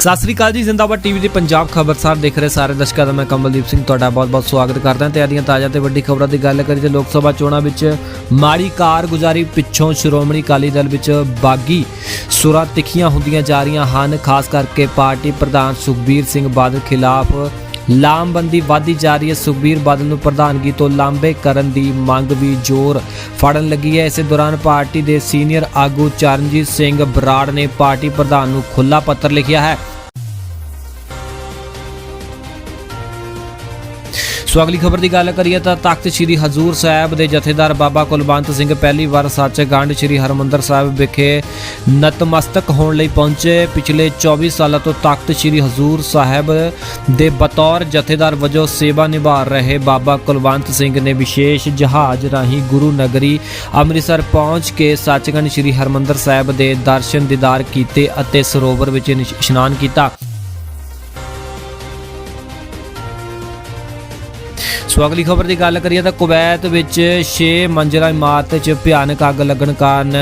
ਸਤਿ ਸ੍ਰੀ ਅਕਾਲ ਜੀ, ਜ਼ਿੰਦਾਬਾਦ ਟੀਵੀ ਦੇ ਪੰਜਾਬ ਖਬਰਸਾਰ ਦੇਖ ਰਹੇ ਸਾਰੇ ਦਰਸ਼ਕਾਂ ਦਾ ਮੈਂ ਕਮਲਦੀਪ ਸਿੰਘ ਤੁਹਾਡਾ ਬਹੁਤ-ਬਹੁਤ ਸਵਾਗਤ ਕਰਦਾ ਹਾਂ। ਤੇ ਆਦੀਆਂ ਤਾਜ਼ਾ ਤੇ ਵੱਡੀ ਖਬਰਾਂ ਦੀ ਗੱਲ ਕਰੀਏ ਤੇ ਲੋਕ ਸਭਾ ਚੋਣਾਂ ਵਿੱਚ ਮਾੜੀ ਕਾਰਗੁਜ਼ਾਰੀ ਪਿੱਛੋਂ ਸ਼੍ਰੋਮਣੀ ਅਕਾਲੀ ਦਲ ਵਿੱਚ ਬਾਗੀ ਸੁਰਾਂ ਤਿੱਖੀਆਂ ਹੁੰਦੀਆਂ ਜਾ ਰਹੀਆਂ ਹਨ। ਖਾਸ ਕਰਕੇ ਪਾਰਟੀ ਪ੍ਰਧਾਨ ਸੁਖਬੀਰ ਸਿੰਘ ਬਾਦਲ ਖਿਲਾਫ ਲਾਮਬੰਦੀ ਵਧਦੀ ਜਾ ਰਹੀ ਹੈ। ਸੁਖਬੀਰ ਬਾਦਲ ਨੂੰ ਪ੍ਰਧਾਨਗੀ ਤੋਂ ਲਾਂਬੇ ਕਰਨ ਦੀ ਮੰਗ ਵੀ ਜ਼ੋਰ ਫੜਨ ਲੱਗੀ ਹੈ। ਇਸੇ ਦੌਰਾਨ ਪਾਰਟੀ ਦੇ ਸੀਨੀਅਰ ਆਗੂ ਚਰਨਜੀਤ ਸਿੰਘ ਬਰਾੜ ਨੇ ਪਾਰਟੀ ਪ੍ਰਧਾਨ ਨੂੰ ਖੁੱਲਾ ਪੱਤਰ ਲਿਖਿਆ ਹੈ। ਸੋ ਅਗਲੀ ਖਬਰ ਦੀ ਗੱਲ ਕਰੀਏ ਤਾਂ ਤਖਤ ਸ੍ਰੀ ਹਜ਼ੂਰ ਸਾਹਿਬ ਦੇ ਜਥੇਦਾਰ ਬਾਬਾ ਕੁਲਵੰਤ ਸਿੰਘ ਪਹਿਲੀ ਵਾਰ ਸੱਚਖੰਡ ਸ੍ਰੀ ਹਰਮੰਦਰ ਸਾਹਿਬ ਵਿਖੇ ਨਤਮਸਤਕ ਹੋਣ ਲਈ ਪਹੁੰਚੇ। ਪਿਛਲੇ 24 ਸਾਲਾਂ ਤੋਂ ਤਖਤ ਸ੍ਰੀ ਹਜ਼ੂਰ ਸਾਹਿਬ ਦੇ ਬਤੌਰ ਜਥੇਦਾਰ ਵਜੋਂ ਸੇਵਾ ਨਿਭਾ ਰਹੇ ਬਾਬਾ ਕੁਲਵੰਤ ਸਿੰਘ ਨੇ ਵਿਸ਼ੇਸ਼ ਜਹਾਜ਼ ਰਾਹੀਂ ਗੁਰੂ ਨਗਰੀ ਅੰਮ੍ਰਿਤਸਰ ਪਹੁੰਚ ਕੇ ਸੱਚਖੰਡ ਸ੍ਰੀ ਹਰਮੰਦਰ ਸਾਹਿਬ ਦੇ ਦਰਸ਼ਨ ਦੀਦਾਰ ਕੀਤੇ ਅਤੇ ਸਰੋਵਰ ਵਿੱਚ ਨਿਸ਼- ਇਸ਼ਨਾਨ ਕੀਤਾ। ਸੋ ਅਗਲੀ ਖਬਰ ਦੀ ਗੱਲ ਕਰੀਏ ਤਾਂ ਕੁਵੈਤ ਵਿੱਚ 6 ਮੰਜ਼ਿਲਾ ਇਮਾਰਤ 'ਚ ਭਿਆਨਕ ਅੱਗ ਲੱਗਣ ਕਾਰਨ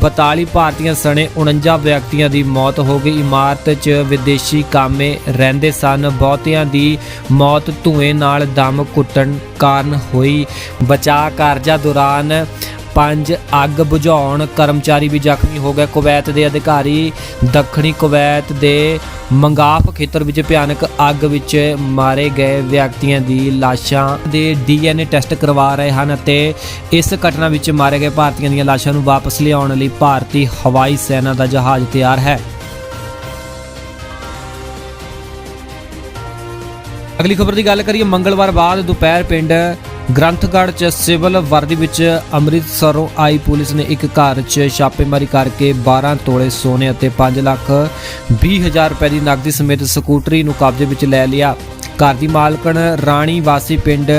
42 ਭਾਰਤੀਆਂ ਸਣੇ 49 ਵਿਅਕਤੀਆਂ ਦੀ ਮੌਤ ਹੋ ਗਈ। ਇਮਾਰਤ 'ਚ ਵਿਦੇਸ਼ੀ ਕਾਮੇ ਰਹਿੰਦੇ ਸਨ। ਬਹੁਤਿਆਂ ਦੀ ਮੌਤ ਧੂਏ ਨਾਲ ਦਮ ਘੁੱਟਣ ਕਾਰਨ ਹੋਈ। ਬਚਾਅ ਕਾਰਜਾਂ ਦੌਰਾਨ ਪੰਜ ਅੱਗ ਬੁਝਾਉਣ। ਕਰਮਚਾਰੀ ਵੀ ਜ਼ਖਮੀ ਹੋ ਗਏ। ਕੁਵੈਤ ਦੇ ਅਧਿਕਾਰੀ ਦੱਖਣੀ ਕੁਵੈਤ ਦੇ ਮੰਗਾਫ ਖੇਤਰ ਵਿੱਚ ਭਿਆਨਕ ਅੱਗ ਵਿੱਚ ਮਾਰੇ ਗਏ ਵਿਅਕਤੀਆਂ ਦੀ ਲਾਸ਼ਾਂ ਦੇ ਡੀਐਨਏ ਟੈਸਟ ਕਰਵਾ ਰਹੇ ਹਨ ਅਤੇ ਇਸ ਘਟਨਾ ਵਿੱਚ ਮਾਰੇ ਗਏ ਭਾਰਤੀਆਂ ਦੀਆਂ ਲਾਸ਼ਾਂ ਨੂੰ ਵਾਪਸ ਲਿਆਉਣ ਲਈ ਭਾਰਤੀ ਹਵਾਈ ਸੈਨਾ ਦਾ ਜਹਾਜ਼ ਤਿਆਰ ਹੈ। ਅਗਲੀ ਖਬਰ ਦੀ ਗੱਲ ਕਰੀਏ, ਮੰਗਲਵਾਰ ਬਾਅਦ ਦੁਪਹਿਰ ਪਿੰਡ ਗ੍ਰੰਥਗੜ੍ਹ ਚ ਸਿਵਲ ਵਰਦੀ ਵਿੱਚ ਅੰਮ੍ਰਿਤਸਰੋਂ ਆਈ ਪੁਲਿਸ ਨੇ ਇੱਕ ਘਰ 'ਚ ਛਾਪੇਮਾਰੀ ਕਰਕੇ 12 ਤੋਲੇ ਸੋਨੇ ਅਤੇ 5 ਲੱਖ 20 ਹਜ਼ਾਰ ਰੁਪਏ ਦੀ ਨਕਦੀ ਸਮੇਤ ਸਕੂਟਰੀ ਨੂੰ ਕਬਜ਼ੇ ਵਿੱਚ ਲੈ ਲਿਆ। ਘਰ ਦੀ ਮਾਲਕਣ ਰਾਣੀ ਵਾਸੀ ਪਿੰਡ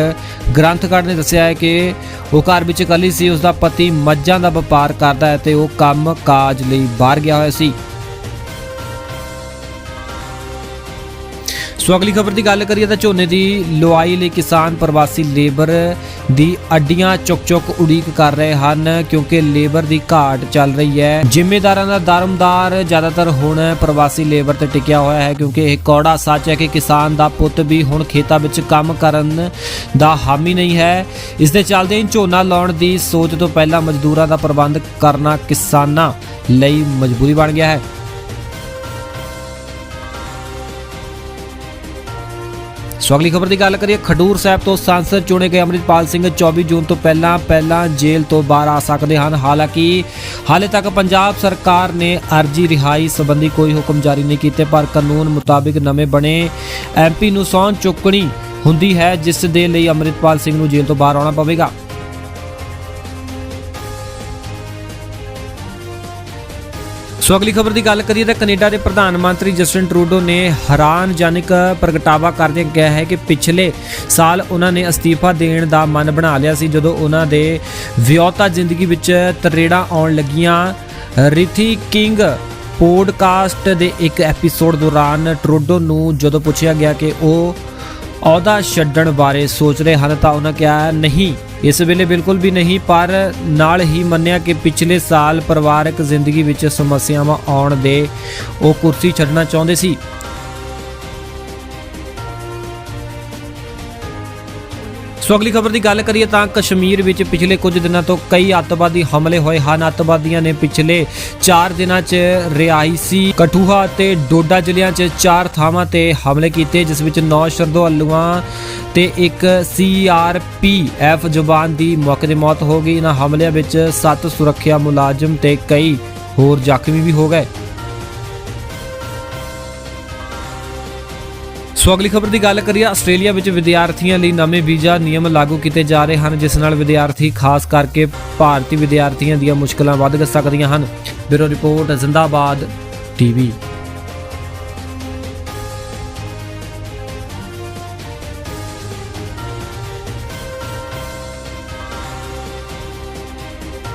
ਗ੍ਰੰਥਗੜ੍ਹ ਨੇ ਦੱਸਿਆ ਹੈ ਕਿ ਉਹ ਘਰ ਵਿੱਚ ਇਕੱਲੀ ਸੀ ਉਸ ਦਾ ਪਤੀ ਮੱਝਾਂ ਦਾ ਵਪਾਰ ਕਰਦਾ ਹੈ ਤੇ ਉਹ ਕੰਮ ਕਾਜ ਲਈ ਬਾਹਰ ਗਿਆ ਹੋਇਆ ਸੀ। ਸੋ ਅਗਲੀ ਖਬਰ ਦੀ ਗੱਲ ਕਰੀਏ ਤਾਂ ਝੋਨੇ ਦੀ ਲੁਆਈ ਲਈ ਕਿਸਾਨ ਪ੍ਰਵਾਸੀ ਲੇਬਰ ਦੀ ਅੱਡੀਆਂ ਚੁੱਕ-ਚੁੱਕ ਉਡੀਕ ਕਰ ਰਹੇ ਹਨ ਕਿਉਂਕਿ ਲੇਬਰ ਦੀ ਘਾਟ ਚੱਲ ਰਹੀ ਹੈ। ਜ਼ਿੰਮੇਦਾਰਾਂ ਦਾ ਦਰਮਦਾਰ ਜ਼ਿਆਦਾਤਰ ਹੁਣ ਪ੍ਰਵਾਸੀ ਲੇਬਰ ਤੇ ਟਿਕਿਆ ਹੋਇਆ ਹੈ ਕਿਉਂਕਿ ਇਹ ਕੌੜਾ ਸੱਚ ਹੈ ਕਿ ਕਿਸਾਨ ਦਾ ਪੁੱਤ ਵੀ ਹੁਣ ਖੇਤਾਂ ਵਿੱਚ ਕੰਮ ਕਰਨ ਦਾ ਹਾਮੀ ਨਹੀਂ ਹੈ। ਇਸ ਦੇ ਚੱਲਦੇ ਹੀ ਝੋਨਾ ਲਾਉਣ ਦੀ ਸੋਚ ਤੋਂ ਪਹਿਲਾਂ ਮਜ਼ਦੂਰਾਂ ਦਾ ਪ੍ਰਬੰਧ ਕਰਨਾ ਕਿਸਾਨਾਂ ਲਈ ਮਜਬੂਰੀ ਬਣ ਗਿਆ ਹੈ। ਸੋ ਅਗਲੀ ਖਬਰ ਦੀ ਗੱਲ ਕਰੀਏ, ਖਡੂਰ ਸਾਹਿਬ ਤੋਂ ਸੰਸਦ ਚੁਣੇ ਗਏ ਅਮਰਿਤਪਾਲ ਸਿੰਘ 24 ਜੂਨ ਤੋਂ ਪਹਿਲਾਂ ਪਹਿਲਾਂ ਜੇਲ੍ਹ ਤੋਂ ਬਾਹਰ ਆ ਸਕਦੇ ਹਨ। ਹਾਲਾਂਕਿ, ਹਾਲੇ ਤੱਕ ਪੰਜਾਬ ਸਰਕਾਰ ਨੇ ਅਰਜੀ ਰਿਹਾਈ ਸੰਬੰਧੀ ਕੋਈ ਹੁਕਮ ਜਾਰੀ ਨਹੀਂ ਕੀਤੇ, ਪਰ ਕਾਨੂੰਨ ਮੁਤਾਬਿਕ ਨਵੇਂ ਬਣੇ ਐਮਪੀ ਨੂੰ ਸਹੁੰ ਚੁੱਕਣੀ ਹੁੰਦੀ ਹੈ, ਜਿਸ ਦੇ ਲਈ ਅਮਰਿਤਪਾਲ ਸਿੰਘ ਨੂੰ ਜੇਲ੍ਹ ਤੋਂ ਬਾਹਰ ਆਉਣਾ ਪਵੇਗਾ। ਸੋ ਅਗਲੀ ਖਬਰ ਦੀ ਗੱਲ ਕਰੀਏ ਤਾਂ ਕੈਨੇਡਾ ਦੇ ਪ੍ਰਧਾਨ ਮੰਤਰੀ ਜਸਟਿਨ ਟਰੂਡੋ ਨੇ ਹੈਰਾਨਜਨਕ ਪ੍ਰਗਟਾਵਾ ਕਰਦਿਆਂ ਕਿਹਾ ਹੈ ਕਿ ਪਿਛਲੇ ਸਾਲ ਉਹਨਾਂ ਨੇ ਅਸਤੀਫਾ ਦੇਣ ਦਾ ਮਨ ਬਣਾ ਲਿਆ ਸੀ, ਜਦੋਂ ਉਹਨਾਂ ਦੇ ਵਿਆਹਤਾ ਜ਼ਿੰਦਗੀ ਵਿੱਚ ਤਰੇੜਾਂ ਆਉਣ ਲੱਗੀਆਂ। ਰਿਥੀ ਕਿੰਗ ਪੋਡਕਾਸਟ ਦੇ ਇੱਕ ਐਪੀਸੋਡ ਦੌਰਾਨ ਟਰੂਡੋ ਨੂੰ ਜਦੋਂ ਪੁੱਛਿਆ ਗਿਆ ਕਿ ਉਹ ਅਹੁਦਾ ਛੱਡਣ ਬਾਰੇ ਸੋਚ ਰਹੇ ਹਨ ਤਾਂ ਉਹਨਾਂ ਕਿਹਾ, ਨਹੀਂ ਇਸ ਵੇਲੇ ਬਿਲਕੁਲ ਵੀ ਨਹੀਂ, ਪਰ ਨਾਲ ਹੀ ਮੰਨਿਆ ਕਿ ਪਿਛਲੇ ਸਾਲ ਪਰਿਵਾਰਕ ਜ਼ਿੰਦਗੀ ਵਿੱਚ ਸਮੱਸਿਆਵਾਂ ਆਉਣ ਦੇ ਉਹ ਕੁਰਸੀ ਛੱਡਣਾ ਚਾਹੁੰਦੇ ਸੀ। ਸੋ ਅਗਲੀ ਖਬਰ ਦੀ ਗੱਲ ਕਰੀਏ ਤਾਂ ਕਸ਼ਮੀਰ ਵਿੱਚ ਪਿਛਲੇ ਕੁਝ ਦਿਨਾਂ ਤੋਂ ਕਈ ਅੱਤਵਾਦੀ ਹਮਲੇ ਹੋਏ ਹਨ। ਅੱਤਵਾਦੀਆਂ ਨੇ ਪਿਛਲੇ 4 ਦਿਨਾਂ 'ਚ ਰਿਹਾਇਸ਼ੀ ਕਠੂਹਾ ਅਤੇ ਡੋਡਾ ਜ਼ਿਲ੍ਹਿਆਂ 'ਚ ਚਾਰ ਥਾਵਾਂ ਤੇ ਹਮਲੇ ਕੀਤੇ, ਜਿਸ ਵਿੱਚ 9 ਸ਼ਰਧਾਲੂਆਂ ਤੇ ਇੱਕ ਸੀਆਰਪੀਐਫ ਜਵਾਨ ਦੀ ਮੌਕੇ ਤੇ ਮੌਤ ਹੋ ਗਈ। ਇਹਨਾਂ ਹਮਲਿਆਂ ਵਿੱਚ 7 ਸੁਰੱਖਿਆ ਮੁਲਾਜ਼ਮ ਤੇ ਕਈ ਹੋਰ ਜ਼ਖਮੀ ਵੀ ਹੋ ਗਏ। ਸੋ ਅਗਲੀ ਖਬਰ ਦੀ ਗੱਲ ਕਰੀਏ, ਆਸਟ੍ਰੇਲੀਆ ਵਿੱਚ ਵਿਦਿਆਰਥੀਆਂ ਲਈ ਨਵੇਂ ਵੀਜ਼ਾ ਨਿਯਮ ਲਾਗੂ ਕੀਤੇ ਜਾ ਰਹੇ ਹਨ, ਜਿਸ ਨਾਲ ਵਿਦਿਆਰਥੀ ਖਾਸ ਕਰਕੇ ਭਾਰਤੀ ਵਿਦਿਆਰਥੀਆਂ ਦੀਆਂ ਮੁਸ਼ਕਲਾਂ ਵੱਧ ਸਕਦੀਆਂ ਹਨ। Bureau report, Zindabad TV.